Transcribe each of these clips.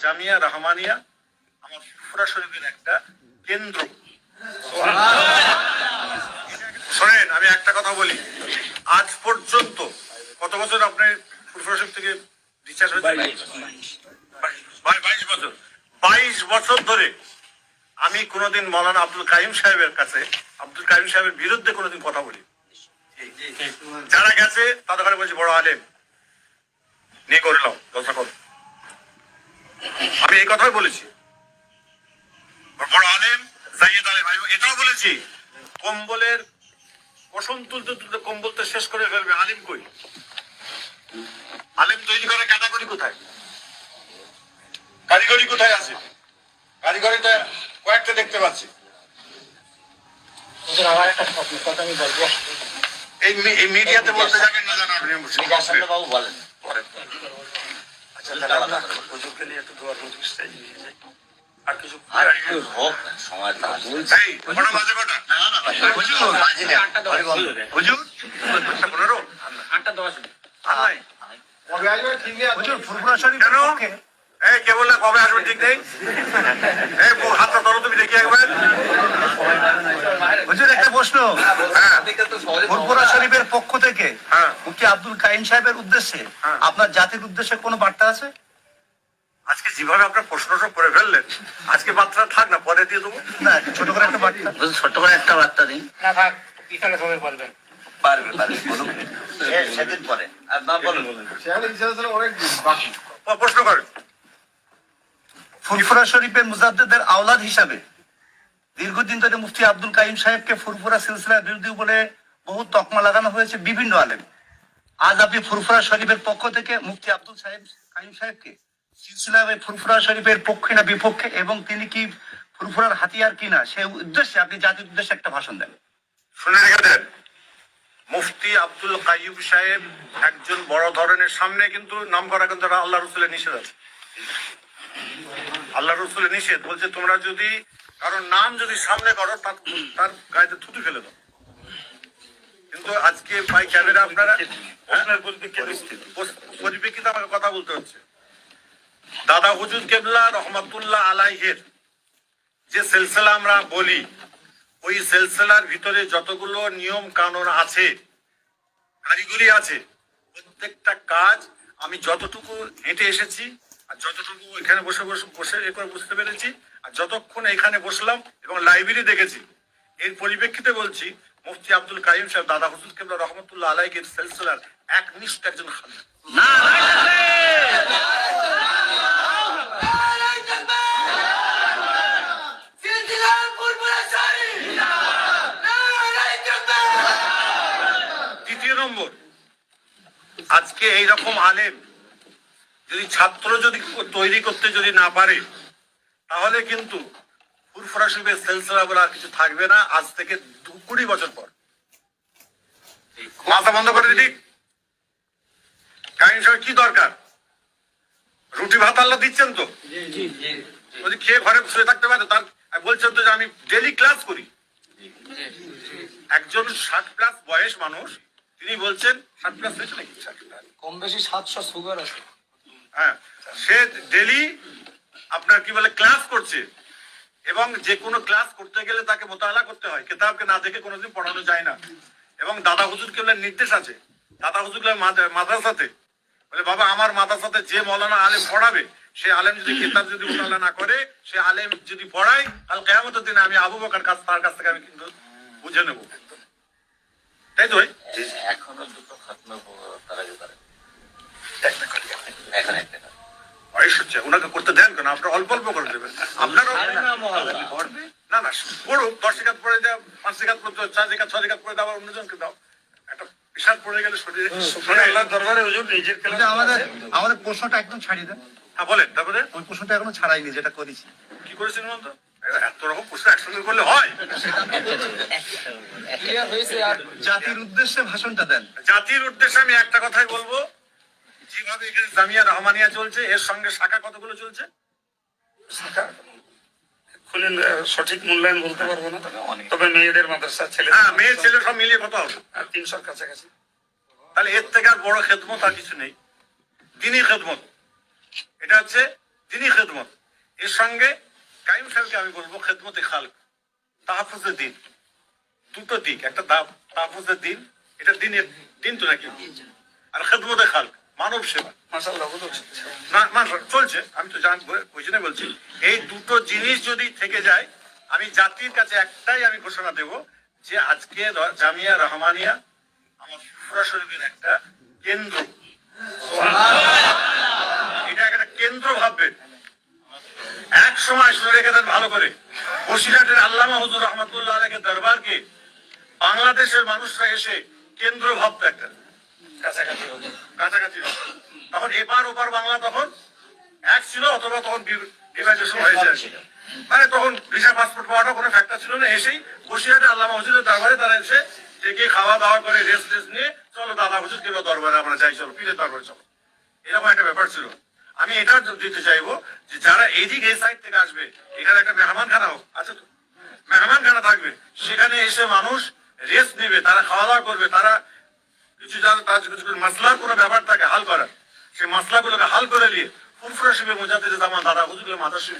জামিয়া রহমানিয়া আমার ফুরফুরা শরীফের একটা কেন্দ্র। শোনেন আমি একটা কথা বলি। আজ পর্যন্ত কত বছর আপনি ফুরফুরা শরীফ থেকে ডিসচার্জ হয়েছে বাইশ- বছর। বাইশ বছর ধরে আমি কোনোদিন মৌলানা আব্দুল কাইম সাহেবের কাছে আব্দুল কাইম সাহেবের বিরুদ্ধে কোনোদিন কথা বলি। যারা গেছে তাদের কাছে বলছি বড় আলেম নিয়ে করলাম কথা কর আমি এই কথাই বলেছি। বড় আলেম জাইয়েদ আলেম আমি এটাও বলেছি কম্বলের পশম তুলতে তুলতে কম্বল তো শেষ করে ফেলবে। আলিম কই? আলিম তৈরি করে ক্যাটাগরি কোথায়? কারিগরি কোথায় আছে? কারিগরিটা কয়েকটা দেখতে পাচ্ছি। আমার একটা কথা আমি বলব। এই মিডিয়াতে বলতে যাবেন না জানো আপনি বাবু বলেন। হুজুরকে নিয়ে একটু দোয়ার মজলিস চাই আর কিছু হোক সময়? হুজুর, আটটা দশ। হুজুর, ফুরফুরা শরীফ এই, কে বললে কবে আসবে ঠিক নেই? এই, হাতটা ধরো তুমি দেখি একবার। হুজুর একটা প্রশ্ন। হ্যাঁ, ফুরফুরা শরীফের পক্ষ থেকে হ্যাঁ। মুফতি আব্দুল কাইম সাহেবের উদ্দেশ্যে হ্যাঁ। আপনার জাতির উদ্দেশ্যে কোনো বার্তা আছে? আজকে যেভাবে আপনার প্রশ্নটা করে ফেললেন আজকে বার্তা থাক না পরে দিয়ে দেবো। না ছোট করে একটা বার্তা। ছোট্ট করে একটা বার্তা দিন। না থাক পিছনে সময় বলবেন। পারবে পারবে বলুন। সেদিন পরে। আর না বলুন। ও, প্রশ্ন করেন। ফুরফুরা শরীফের মুজাদ্দেদের আওলাদ হিসাবে দীর্ঘদিন ধরে মুফতি আব্দুল কাইম সাহেবকে ফুরফুরা সিলসিলার বিরোধী বলে বহু তকমা লাগানো হয়েছে বিভিন্ন আলেম। আজ আপনি ফুরফুরা শরীফের পক্ষ থেকে মুফতি আব্দুল সাহেব, কাইম সাহেবকে সিলসিলা ফুরফুরা শরীফের পক্ষে না বিপক্ষে এবং তিনি কি ফুরফুরার হাতিয়ার কিনা সে উদ্দেশ্যে আপনি জাতির উদ্দেশ্যে একটা ভাষণ দেন। শুনে মুফতি আব্দুল কাইয়ুব সাহেব একজন বড় ধরনের সামনে কিন্তু নাম করা কিন্তু আল্লাহ রসুলের নিষেধ আছে। আল্লাহ রসুলের নিষেধ বলছে, তোমরা যদি কারণ নাম যদি সামনে করো, তার তার গায়েতে থুতু ফেলে দাও। কিন্তু আজকে ভাই ক্যামেরা আপনারা পরিপ্রেক্ষিতে পরিপ্রেক্ষিতে আমাকে কথা বলতে হচ্ছে। দাদা হুজুর কেবলা রহমতুল্লাহ আলাইহের যে সিলসিলা আমরা বলি, ওই সিলসিলার ভিতরে যতগুলো নিয়ম কানুন আছে, কারিগরি আছে, প্রত্যেকটা কাজ আমি যতটুকু হেঁটে এসেছি আর যতটুকু এখানে বসে বসে বসে এ করে বুঝতে পেরেছি, আর যতক্ষণ এখানে বসলাম এবং লাইব্রেরি দেখেছি, এর পরিপ্রেক্ষিতে বলছি, মুফতি আব্দুল কাইম সাহেব, দাদা হুজুর কেবলা রহমতুল্লাহ আলাইকের সিলসিলার একনিষ্ঠ একজন দ্বিতীয় নম্বর, আজকে এইরকম আলেম যদি ছাত্র যদি তৈরি করতে যদি না পারে তাহলে কিন্তু ফুরফুরা শিবের সেলসেলা বলে আর কিছু থাকবে না। আজ থেকে দু কুড়ি বছর পর। মাথা বন্ধ করে দিদি কাহিনী সবাই কি দরকার? রুটি ভাত আল্লাহ দিচ্ছেন তো? যদি খেয়ে ঘরে শুয়ে থাকতে পারে তার বলছেন তো যে আমি ডেলি ক্লাস করি। একজন ষাট প্লাস বয়স মানুষ তিনি বলছেন ষাট প্লাস হয়েছে নাকি? কম বেশি সাতশো সুগার আছে। সে ডেলি আপনার কি বলে ক্লাস করছে এবং যে কোনো ক্লাস করতে গেলে তাকে মোতালা করতে হয়। কেতাবকে না দেখে কোনোদিন পড়ানো যায় না। এবং দাদা হুজুর কেবলের নির্দেশ আছে। দাদা হুজুর মাদ্রাসাতে। বলে, বাবা, আমার মাদ্রাসাতে যে মৌলানা আলেম পড়াবে, সে আলেম যদি কেতাব যদি মোতালা না করে, সে আলেম যদি পড়ায়, তাহলে কেয়ামতের দিনে আমি আবু বকার কাছ, তার কাছ থেকে আমি কিন্তু বুঝে নেব। তাই তো এখনও দুটো খতম তারা এখন একটা বয়স হচ্ছে ওনাকে করতে দেন কেন? আপনার অল্প অল্প করে দেবেন। আপনারও না না পড়ুক দশ একাত পড়ে দাও পাঁচ একাত পড়তে চার একাত ছয় একাত পড়ে দাও আবার অন্যজনকে দাও। একটা পেশার পড়ে গেলে শরীরে দরবারে হুজুর নিজের আমাদের আমাদের প্রশ্নটা একদম ছাড়িয়ে দেন। হ্যাঁ বলেন তারপরে? ওই প্রশ্নটা এখনও ছাড়াইনি যেটা করেছি। কি করেছেন বলুন তো? এত রকম প্রশ্ন একসঙ্গে করলে হয়। জাতির উদ্দেশ্যে ভাষণটা দেন। জাতির উদ্দেশ্যে আমি একটা কথাই বলব। যেভাবে এখানে জামিয়া রহমানিয়া চলছে এর সঙ্গে শাখা কতগুলো চলছে? সঠিক মূল্যায়ন বলতে পারব না অনেক। তবে মেয়েদের মাদ্রাসা ছেলে হ্যাঁ মেয়ে ছেলে সব মিলিয়ে কত হবে? তিনশোর কাছাকাছি। তাহলে এর থেকে আর বড় খেদমত আর কিছু নেই। দিনই খেদমত। এটা হচ্ছে দিনই খেদমত। এর সঙ্গে কাইম সাহেবকে আমি বলব খেদমতে খালক। তাহাফুজের দিন। দুটো দিক একটা তাহাফুজের দিন। এটা দিনের দিন তো নাকি? আর খেদমতে খালক। মানব সেবা। না চলছে আমি তো জান ওই জন্য বলছি। এই দুটো জিনিস যদি থেকে যায় আমি জাতির কাছে একটাই আমি ঘোষণা দেব যে আজকে জামিয়া রহমানিয়া আমার ফুরা শরীফের একটা কেন্দ্র। এটা একটা কেন্দ্র ভাববেন এক সময় শুনে রেখে দেন ভালো করে। বসিরহাটের আল্লামা হুজুর রহমতুল্লাহ আলহের দরবারকে বাংলাদেশের মানুষরা এসে কেন্দ্র ভাবতো একটা। কাছাকাছি হতো। তখন এপার ওপার বাংলা তখন এক ছিল অথবা তখন হয়েছে মানে তখন ভিসা পাসপোর্ট পাওয়াটা কোনো ফ্যাক্টর ছিল না। এসেই বসিরহাটে আল্লাহ হুজুরের দরবারে তারা এসে থেকে খাওয়া দাওয়া করে রেস্ট টেস্ট নিয়ে চলো দাদা হুজুর কিংবা দরবারে আমরা যাই চলো পীরের দরবারে চলো। এরকম একটা ব্যাপার ছিল। আমি এটা দিতে চাইব যে যারা এইদিক এই সাইড থেকে আসবে এখানে একটা মেহমান খানা হোক আচ্ছা তো মেহমান খানা থাকবে। সেখানে এসে মানুষ রেস্ট নেবে তারা খাওয়া দাওয়া করবে তারা কিছু তার কিছু কোনো ব্যাপার থাকে, হাল করার। সেই হাল করে নিয়ে ফুরফুরা শিবে মোজাতে দাদা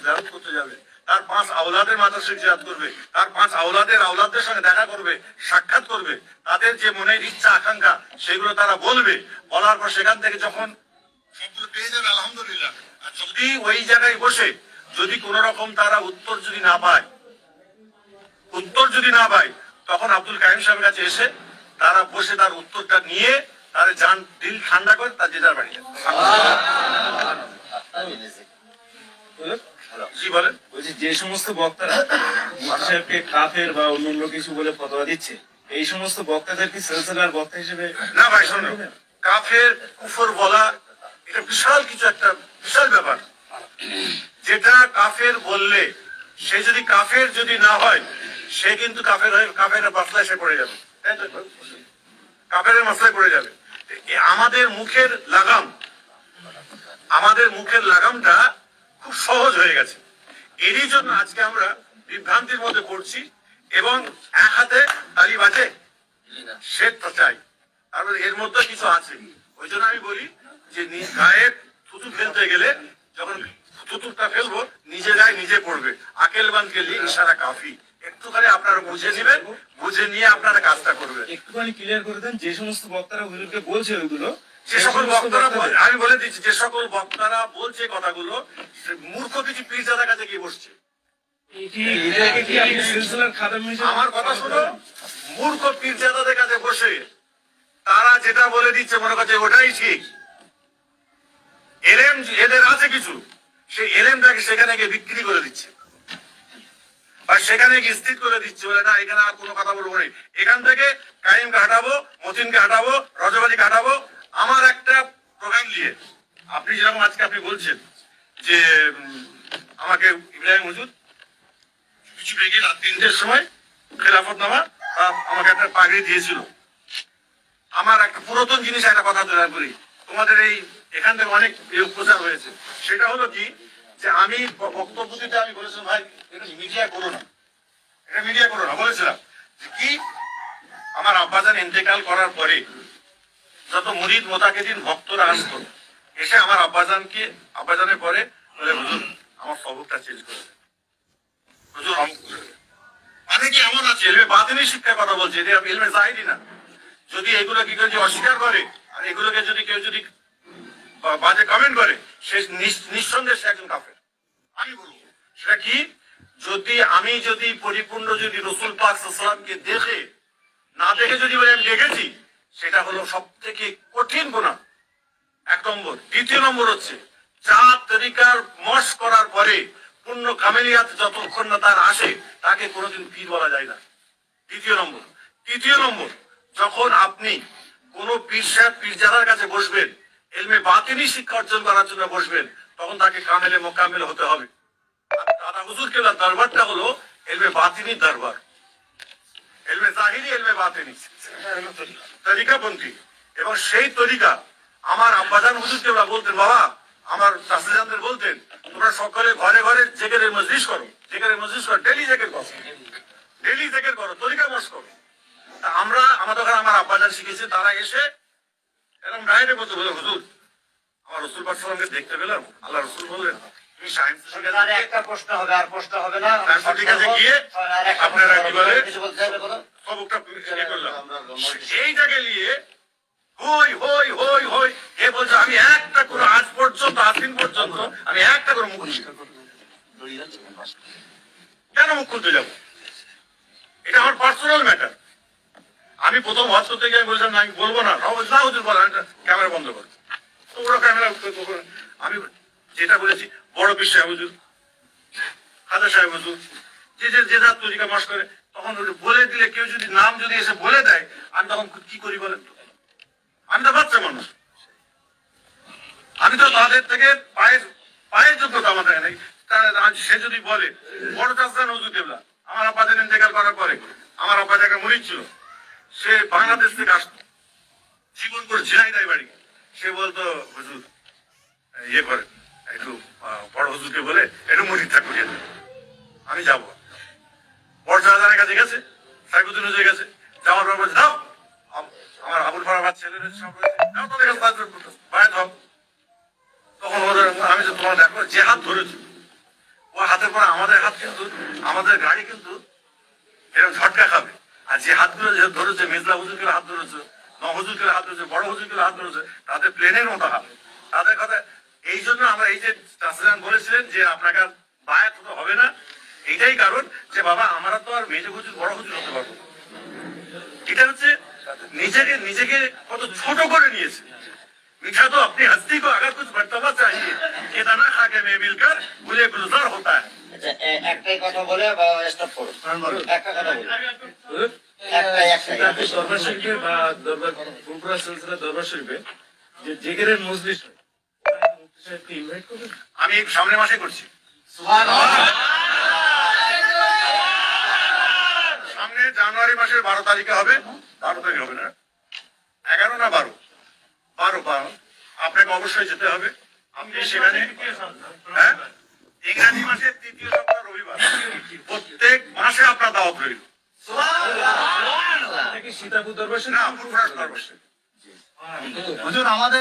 জিয়ারত করতে যাবে। তার পাঁচ আওলাদের জিয়ারত করবে। তার পাঁচ আওলাদের আওলাদের সঙ্গে দেখা করবে, সাক্ষাৎ করবে। তাদের যে মনের ইচ্ছা, আকাঙ্ক্ষা, সেগুলো তারা বলবে। বলার পর সেখান থেকে যখন সবগুলো পেয়ে যাবে, আলহামদুলিল্লাহ। যদি ওই জায়গায় বসে, যদি কোন রকম তারা উত্তর যদি না পায়, উত্তর যদি না পায়, তখন আব্দুল কাইম সাহেবের কাছে এসে তারা বসে তার উত্তরটা নিয়ে তার যান দিল ঠান্ডা করে তার যে যার বাড়ি জি বলেন। বলছি যে সমস্ত বক্তারা সাহেবকে কাফের বা অন্যান্য কিছু বলে ফতোয়া দিচ্ছে এই সমস্ত বক্তাদের কি সিলসিলার বক্তা হিসেবে না ভাই শোনো কাফের কুফর বলা এটা বিশাল কিছু একটা বিশাল ব্যাপার। যেটা কাফের বললে সে যদি কাফের যদি না হয় সে কিন্তু কাফের হয়ে কাফের মাসলায় সে পড়ে যাবে। কাফের মাসলায় পড়ে যাবে। আমাদের মুখের লাগাম, আমাদের মুখের লাগামটা খুব সহজ হয়ে গেছে। এরই জন্য আজকে আমরা বিভ্রান্তির মধ্যে পড়ছি এবং এক হাতে তালি বাজে সে তো চাই তারপরে এর মধ্যে কিছু আছে। ওই জন্য আমি বলি যে গায়ে থুতু ফেলতে গেলে যখন থুতুটা ফেলব, নিজে গায়ে নিজে পড়বে। আকেল বান গেলে ইশারা কাফি। একটুখানি আপনারা বুঝে নেবেন বুঝে নিয়ে আপনারা কাজটা করবেন। একটুখানি ক্লিয়ার করে দেন যে সমস্ত বক্তারা হুজুরকে বলছে ওইগুলো যে সকল বক্তারা আমি বলে দিচ্ছি যে সকল বক্তারা বলছে কথাগুলো মূর্খ কিছু পীরজাদার কাছে গিয়ে বসছে। আমার কথা শুনো মূর্খ পীরজাদাদের কাছে বসে তারা যেটা বলে দিচ্ছে মনে করছে ওটাই ঠিক। এলেম এদের আছে কিছু সেই এলেমটাকে সেখানে গিয়ে বিক্রি করে দিচ্ছে। আর সেখানে স্থির করে দিচ্ছে, বলে, না, এখানে আর কোনো কথা বলব না। এখান থেকে কাইমকে হাঁটাবো, মতিনকে হাঁটাবো রজবালিকে হাঁটাবো। আমার একটা প্রোগ্রাম দিয়ে আপনি যেরকম আজকে আপনি বলছেন যে আমাকে ইব্রাহিম হুজুর কিছু বেগে রাত তিনটের সময় খেলাফত নামা আমাকে একটা পাগড়ি দিয়েছিল। আমার একটা পুরাতন জিনিস একটা কথা দয়া করি। তোমাদের এই এখান থেকে অনেক প্রচার হয়েছে। সেটা হলো কি যে আমি বক্তব্য দিতে আমি বলেছিলাম, ভাই, এটা মিডিয়া করো না। এটা মিডিয়া করো না, বলেছিলাম যে কি? আমার আব্বাজান ইন্তেকাল করার পরে যত মুরিদ মোতাকেদিন ভক্তরা আসতো, এসে আমার আব্বাজানকে, আব্বাজানের পরে বলে, হুজুর, আমার স্বভাবটা চেঞ্জ করে দেন। হুজুর মানে কি এমন আছে? এলমে বাতিনি শিক্ষার কথা বলছে এটা এলমে জাহিরি না। যদি এগুলো কি করে অস্বীকার করে, আর এগুলোকে যদি কেউ যদি বা- বাজে কমেন্ট করে সে নিস- নিঃসন্দেহে সে একজন কাফের আমি বলব সেটা কি যদি আমি যদি পরিপূর্ণ যদি রসুল পাক সাল্লামকে দেখে, না দেখে যদি বলি আমি দেখেছি, সেটা হলো সব থেকে কঠিন গুণা এক নম্বর। দ্বিতীয় নম্বর হচ্ছে চার তরিকার মশ করার পরে পূর্ণ কামেলিয়াত যতক্ষণ না তার আসে, তাকে কোনোদিন পীর বলা যায় না। দ্বিতীয় নম্বর। তৃতীয় নম্বর, যখন আপনি কোন পীর সাহেব পীরজাদার কাছে বসবেন, এলমে বাতিনি শিক্ষা অর্জন করার জন্য বসবেন, তখন তাকে কামেলে মোকামেল হতে হবে। দাদা হুজুর কেলার দরবারটা হলো এলমে বাতিনি দরবার। এলমে জাহিরি, এলমে বাতিনি। তরিকাপন্থী। এবং সেই তরিকা আমার আব্বাজান হুজুর কেবলা বলতেন, বাবা, আমার চাষিজানদের বলতেন, তোমরা সকলে ঘরে ঘরে জেকেরের মজলিস করো। জেকেরের মজলিস করো, ডেলি জেকের করো। ডেলি জেকের করো, তরিকা মস করো। আমরা, আমাদের ওখানে আমার আব্বাজান শিখেছে, তারা এসে এরকম ডাইরে বলতে বলে হুজুর, আমার রসুল পাকসালামকে দেখতে পেলাম, আল্লাহ রসুল বললেন তুমি আপনি সায়েন্স আর একটা প্রশ্ন হবে আর প্রশ্ন হবে না। ঠিক আছে গিয়ে আপনারা কি বলে? কিছু বলতে চাইলে বলো সবকটা করলাম। এইটাকে নিয়ে হই হই হই হই এ বলছে আমি একটা করে আজ পর্যন্ত আজ দিন পর্যন্ত আমি একটা করে মুখ কেন মুখ খুলতে যাব? এটা আমার পার্সোনাল ম্যাটার আমি প্রথম হজ করতে গিয়ে আমি বলছিলাম না আমি বলব না। না বলছি, না হুজুর বলেন ক্যামেরা বন্ধ করো। ওরা ক্যামেরা আমি যেটা বলেছি, বড় পীর সাহেব হুজুর হাজার সাহেব হুজুর, যে যে যে যার তরিকা মাস করে, তখন বলে দিলে, কেউ যদি নাম যদি এসে বলে দেয়, আমি তখন কি করি বলেন তো? আমি তো বাচ্চা মানুষ। আমি তো তাদের থেকে পায়ের পায়ের যোগ্যতা আমার থাকে নাই। সে যদি বলে, বড় চাষা নজরুল দেবলা আমার আব্বা যেন ইন্তেকাল করার পরে, আমার আব্বা দেখা মরিচ ছিল, সে বাংলাদেশ থেকে আসতো। জীবন করে ঝিনাইদাই বাড়ি। সে বলতো, হুজুর ইয়ে করে একটু বড় হুজুরকে বলে একটু মরিচা করিয়ে আমি যাব। বড় শাহজাহানের কাছে গেছে সাইকুদ্দিন হুজুর গেছে, যাওয়ার পর বলছে আমার আবুল ছেলের করতে বায়াত হও তখন ওদের, আমি তো তোমার দেখো, যে হাত ধরেছি, ও হাতের পরে আমাদের হাত কিন্তু, আমাদের গাড়ি কিন্তু এরকম ঝটকা খাবে। আর যে হাতগুলো যে ধরেছে মেজলা হুজুর হাত ধরেছে নহজুর হাত ধরেছে, বড় হুজুর হাত ধরেছে, তাদের প্লেনের মতো হাত। তাদের কথা এই জন্য আমরা এই যে চাষিরান বলেছিলেন যে আপনাকে আর বায়াত হতে হবে না এইটাই কারণ যে বাবা আমরা তো আর মেজে হুজুর বড় হুজুর হতে পারবো না। এটা হচ্ছে নিজেকে নিজেকে কত ছোট করে নিয়েছে मीठा तो अपनी हस्ती को अगर कुछ मर्तबा चाहिए ये दाना खा के मैं मिलकर मुझे गुलजार होता है আচ্ছা, এ- একটাই কথা বলে বা স্টপ করো একটা কথা বলো একটাই একটাই তাদের দরবার শরীফে বা দরবার ফুরফুরা সিলসিলা দরবার শরীফে যে জেগেরের মজলিস আমি সামনে মাসে করছি। সামনে জানুয়ারি মাসের বারো তারিখে হবে বারো তারিখ হবে না। এগারো না বারো? বারো বারো। আপনাকে অবশ্যই যেতে হবে। আপনি সেখানে হ্যাঁ? ইংরাজি মাসের তৃতীয় সপ্তাহ রবিবার। প্রত্যেক মাসে আপনার দাওয়াত রইল। সীতাপুর দরবার না দরবার আমাদের